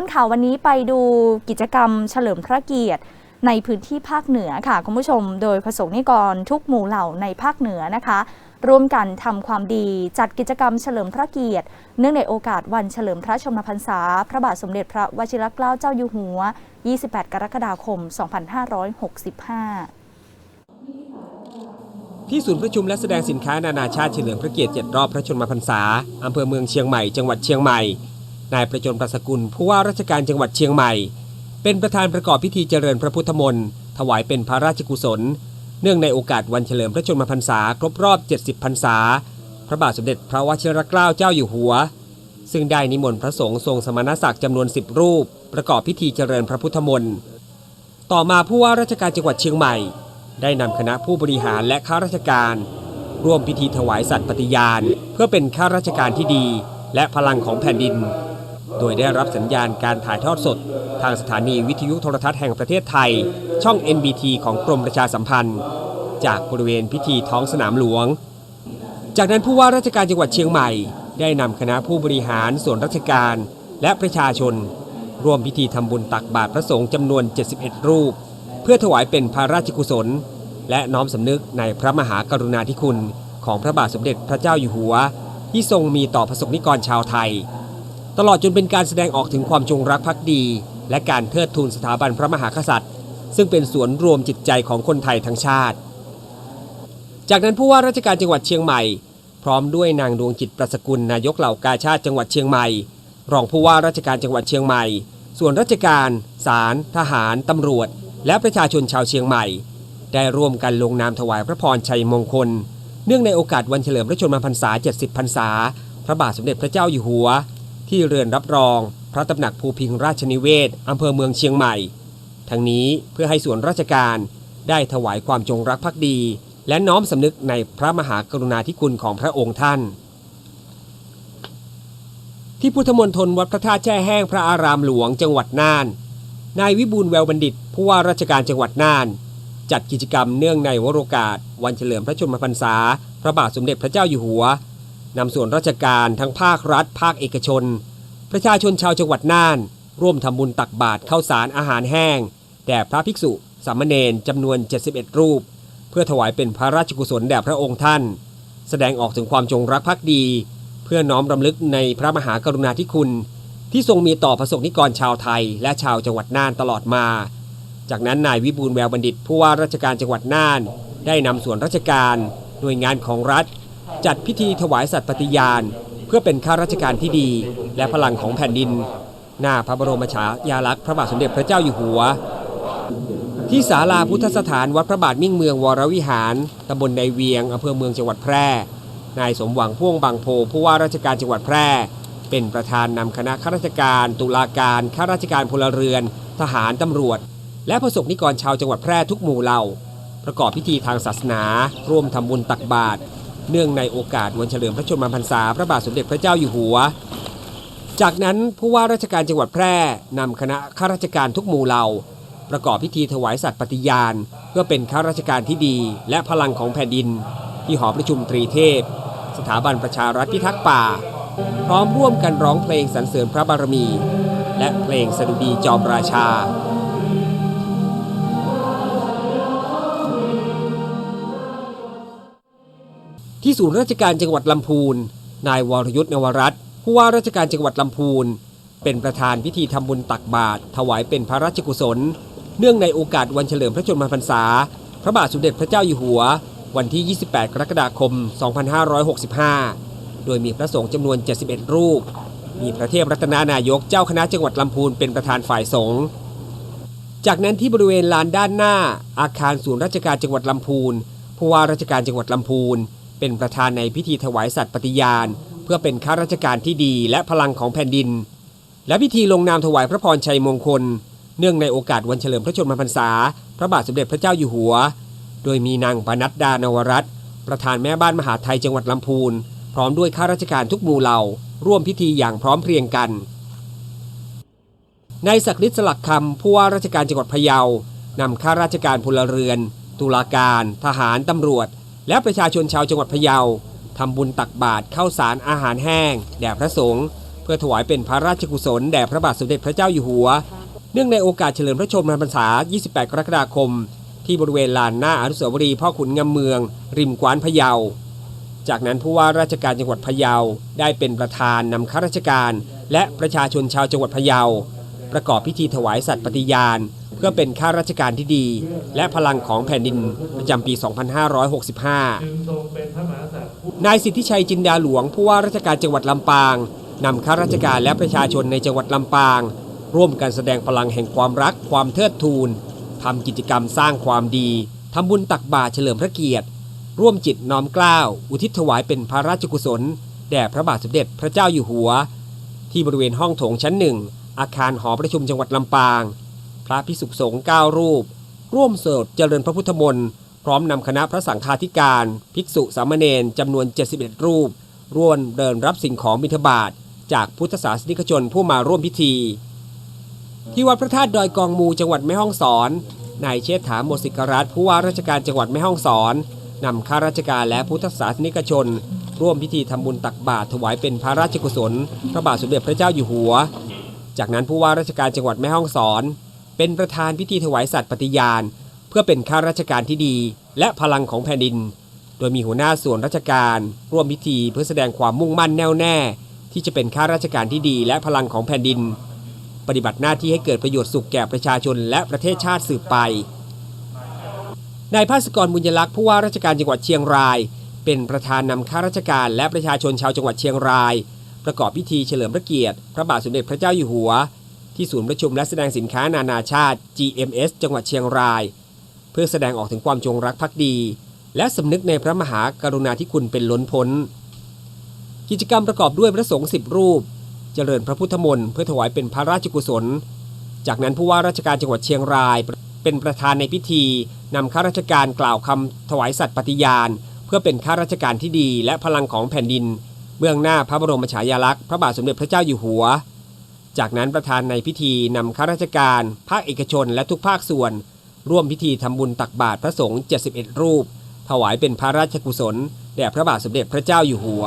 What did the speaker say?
ต้นข่าววันนี้ไปดูกิจกรรมเฉลิมพระเกียรติในพื้นที่ภาคเหนือค่ะคุณผู้ชม โดยประสงค์นิกรทุกหมู่เหล่าในภาคเหนือนะคะ ร่วมกันทำความดีจัดกิจกรรมเฉลิมพระเกียรติ เนื่องในโอกาสวันเฉลิมพระชนมพรรษา พระบาทสมเด็จพระวชิรเกล้าเจ้าอยู่หัว 28 กรกฎาคม 2565ที่ศูนย์ประชุมและแสดงสินค้านานาชาติเฉลิมพระเกียรติ 7 รอบพระชนมพรรษา อำเภอเมืองเชียงใหม่ จังหวัดเชียงใหม่ นายประจนประสกุลผู้ว่าราชการจังหวัดเชียงใหม่ เป็นประธานประกอบพิธีเจริญพระพุทธมนต์ถวายเป็นพระราชกุศล เนื่องในโอกาสวันเฉลิมพระชนมพรรษาครบรอบ 70 พรรษา พระบาทสมเด็จพระวชิรเกล้าเจ้าอยู่หัว ซึ่งได้นิมนต์พระสงฆ์ทรงสมณศักดิ์จำนวน 10 รูป ประกอบพิธีเจริญพระพุทธมนต์ต่อมาผู้ว่าราชการจังหวัดเชียงใหม่ ได้นำคณะผู้บริหารและข้าราชการ ร่วมพิธีถวายสัตย์ปฏิญาณ เพื่อเป็นข้าราชการที่ดี และพลังของแผ่นดิน โดยได้รับสัญญาณการถ่ายทอดสด ทางสถานีวิทยุโทรทัศน์แห่งประเทศไทย ช่อง NBT ของกรมประชาสัมพันธ์ จากบริเวณพิธีท้องสนามหลวง จากนั้นผู้ว่าราชการจังหวัดเชียงใหม่ ได้นำคณะผู้บริหารส่วนราชการและประชาชน ร่วมพิธีทำบุญตักบาตรพระสงฆ์จำนวน 71 รูป เพื่อถวายเป็นพระราชกุศล และน้อมสำนึกในพระมหากรุณาธิคุณ ของพระบาทสมเด็จพระเจ้าอยู่หัว ที่ทรงมีต่อประสบนิกรชาวไทย ตลอดจนเป็นการแสดงออกถึงความจงรักภักดี และการเทิดทูนสถาบันพระมหากษัตริย์ ซึ่งเป็นสวนรวมจิตใจของคนไทยทั้งชาติ จากนั้นผู้ว่าราชการจังหวัดเชียงใหม่ พร้อมด้วยนางดวงจิตประสกุลนายกเหล่ากาชาติจังหวัดเชียงใหม่ รองผู้ว่าราชการจังหวัดเชียงใหม่ ส่วนราชการ ศาล ทหาร ตำรวจ และประชาชนชาวเชียงใหม่ ได้ร่วมกันลงนามถวายพระพรชัยมงคล เนื่องในโอกาสวันเฉลิมพระชนมพรรษา 70 พรรษา พระบาทสมเด็จพระเจ้าอยู่หัว ที่เรือนรับรอง พระตำหนักภูพิงราชนิเวศอำเภอเมืองเชียงใหม่ ทั้งนี้เพื่อให้ส่วนราชการได้ถวายความจงรักภักดี และน้อมสำนึกในพระมหากรุณาธิคุณของพระองค์ท่าน ที่พุทธมณฑลวัดพระธาตุแช่แห้งพระอารามหลวงจังหวัดน่าน นายวิบูลแววบัณฑิตผู้ว่าราชการจังหวัดน่าน จัดกิจกรรมเนื่องในวโรกาส วันเฉลิมพระชนมพรรษา พระบาทสมเด็จพระเจ้าอยู่หัว นำส่วนราชการทั้งภาครัฐ ภาคเอกชน ประชาชนชาวจังหวัดน่าน ร่วมทำบุญตักบาตรข้าวสารอาหารแห้งแด่พระภิกษุสามเณรจำนวน 71 รูป เพื่อถวายเป็นพระราชกุศลแด่พระองค์ท่าน แสดงออกถึงความจงรักภักดี เพื่อน้อมรำลึกในพระมหากรุณาธิคุณ ที่ทรงมีต่อประสบนิกรชาวไทย และชาวจังหวัดน่านตลอดมา จากนั้นนายวิบูลแววบัณฑิตผู้ว่าราชการจังหวัดน่าน ได้นำส่วนราชการ หน่วยงานของรัฐ จัดพิธีถวายสัตย์ปฏิญาณ เพื่อเป็นข้าราชการที่ดี และพลังของแผ่นดิน หน้าพระบรมฉายาลักษณ์พระบาทสมเด็จพระเจ้าอยู่หัว ที่ศาลาพุทธสถานวัดพระบาทมิ่งเมืองวรวิหาร ตำบลในเวียงอำเภอเมืองจังหวัดแพร่ นายสมหวังพ่วงบางโพผู้ว่าราชการจังหวัดแพร่ เป็นประธานนำคณะข้าราชการ ตุลาการข้าราชการพลเรือน ทหารตำรวจ และประสบนิกรชาวจังหวัดแพร่ทุกหมู่เหล่าประกอบพิธีทางศาสนา ร่วมทำบุญตักบาตร เนื่องในโอกาสวันเฉลิมพระชนมพรรษาพระบาทสมเด็จพระเจ้าอยู่หัว จากนั้นผู้ว่าราชการจังหวัดแพร่นำคณะข้าราชการทุกหมู่เหล่า ประกอบพิธีถวายสัตย์ปฏิญาณ เพื่อเป็นข้าราชการที่ดี และพลังของแผ่นดิน ที่หอประชุมตรีเทพ สถาบันประชารัฐพิทักษ์ป่า พร้อมร่วมกันร้องเพลงสรรเสริญพระบารมี และเพลงสดุดีจอมราชา ที่ศูนย์ราชการจังหวัดลำพูน นายวรยุทธ์นวรัตน์ผู้ว่าราชการจังหวัดลำพูน เป็นประธานพิธีทำบุญตักบาตรถวายเป็นพระราชกุศล เนื่องในโอกาสวันเฉลิมพระชนมพรรษา พระบาทสมเด็จพระเจ้าอยู่หัว วันที่ 28 กรกฎาคม 2565 โดยมีพระสงฆ์จำนวน 71 รูป มีพระเทพรัตนานายกเจ้าคณะจังหวัดลำพูนเป็นประธานฝ่ายสงฆ์จากนั้นที่บริเวณลานด้านหน้าอาคารศูนย์ราชการจังหวัดลำพูนผู้ว่าราชการจังหวัดลำพูน เป็นประธานในพิธีถวายสัตย์ปฏิญาณ เพื่อเป็นข้าราชการที่ดีและพลังของแผ่นดิน และพิธีลงนามถวายพระพรชัยมงคล เนื่องในโอกาสวันเฉลิมพระชนมพรรษา พระบาทสมเด็จพระเจ้าอยู่หัว โดยมีนางปนัดดานวรัตน์ประธานแม่บ้านมหาไทยจังหวัดลำพูน พร้อมด้วยข้าราชการทุกหมู่เหล่า ร่วมพิธีอย่างพร้อมเพรียงกันนายศักดิ์ฤทธิ์สลักคำผู้ว่าราชการจังหวัดพะเยานำข้าราชการพลเรือน ตุลาการ ทหารตำรวจ และประชาชนชาวจังหวัดพะเยาทำบุญตักบาตรข้าวสารอาหารแห้ง แด่พระสงฆ์เพื่อถวายเป็นพระราชกุศลแด่พระบาทสมเด็จพระเจ้าอยู่หัว เนื่องในโอกาสเฉลิมพระชนมพรรษา 28 กรกฎาคม ที่บริเวณลานหน้าอนุสาวรีย์พ่อขุนงำเมือง ริมกวานพะเยา จากนั้นผู้ว่าราชการจังหวัดพะเยาได้เป็นประธานนำข้าราชการ และประชาชนชาวจังหวัดพะเยาประกอบพิธีถวายสัตย์ปฏิญาณ พื่อเป็นข้าราชการที่ดี และพลังของแผ่นดินประจำปี 2565 นายสิทธิชัยจินดาหลวงผู้ว่าราชการจังหวัดลำปางนำข้าราชการและประชาชนในจังหวัดลำปาง ร่วมกันแสดงพลังแห่งความรักความเทิดทูนทำกิจกรรมสร้างความดีทำบุญตักบาตรเฉลิมพระเกียรติ ร่วมจิตน้อมเกล้าอุทิศถวายเป็นพระราชกุศล แด่พระบาทสมเด็จพระเจ้าอยู่หัว ที่บริเวณห้องโถงชั้นหนึ่งอาคารหอประชุมจังหวัดลำปาง ระพิสุขสงฆ์เก้ารูป ร่วมโสดเจริญพระพุทธมนต์พร้อมนำคณะพระสังฆาธิการ ภิกษุสามเณรจำนวน 71 รูป ร่วมเดินรับสิ่งของบิณฑบาตจากพุทธศาสนิกชนผู้มาร่วมพิธี ที่วัดพระธาตุดอยกองมูจังหวัดแม่ฮ่องสอนนายเชษฐาโมสิกรัตนผู้ว่าราชการจังหวัดแม่ฮ่องสอนนำข้าราชการและพุทธศาสนิกชน ร่วมพิธีทำบุญตักบาตรถวายเป็นพระราชกุศล พระบาทสมเด็จพระเจ้าอยู่หัว จากนั้นผู้ว่าราชการจังหวัดแม่ฮ่องสอน เป็นประธานพิธีถวายสัตย์ปฏิญาณ เพื่อเป็นข้าราชการที่ดี และพลังของแผ่นดิน โดยมีหัวหน้าส่วนราชการ ร่วมพิธีเพื่อแสดงความมุ่งมั่นแน่วแน่ ที่จะเป็นข้าราชการที่ดี และพลังของแผ่นดิน ปฏิบัติหน้าที่ให้เกิดประโยชน์สุขแก่ประชาชนและประเทศชาติสืบไปนายภาสกรบุญยลักษณ์ผู้ว่าราชการจังหวัดเชียงราย เป็นประธานนำข้าราชการและประชาชนชาวจังหวัดเชียงราย ประกอบพิธีเฉลิมพระเกียรติ พระบาทสมเด็จพระเจ้าอยู่หัว ที่ศูนย์ประชุมและแสดงสินค้านานาชาติ GMS จังหวัดเชียงราย เพื่อแสดงออกถึงความจงรักภักดี และสำนึกในพระมหากรุณาธิคุณเป็นล้นพ้น กิจกรรมประกอบด้วยพระสงฆ์สิบรูป เจริญพระพุทธมนต์เพื่อถวายเป็นพระราชกุศล จากนั้นผู้ว่าราชการจังหวัดเชียงราย เป็นประธานในพิธีนำข้าราชการกล่าวคำถวายสัตย์ปฏิญาณ เพื่อเป็นข้าราชการที่ดีและพลังของแผ่นดิน เบื้องหน้าพระบรมฉายาลักษณ์พระบาทสมเด็จพระเจ้าอยู่หัว จากนั้นประธานในพิธีนำข้าราชการ ภาคเอกชนและทุกภาคส่วน ร่วมพิธีทำบุญตักบาตรพระสงฆ์71 รูป ถวายเป็นพระราชกุศล แด่พระบาทสมเด็จพระเจ้าอยู่หัว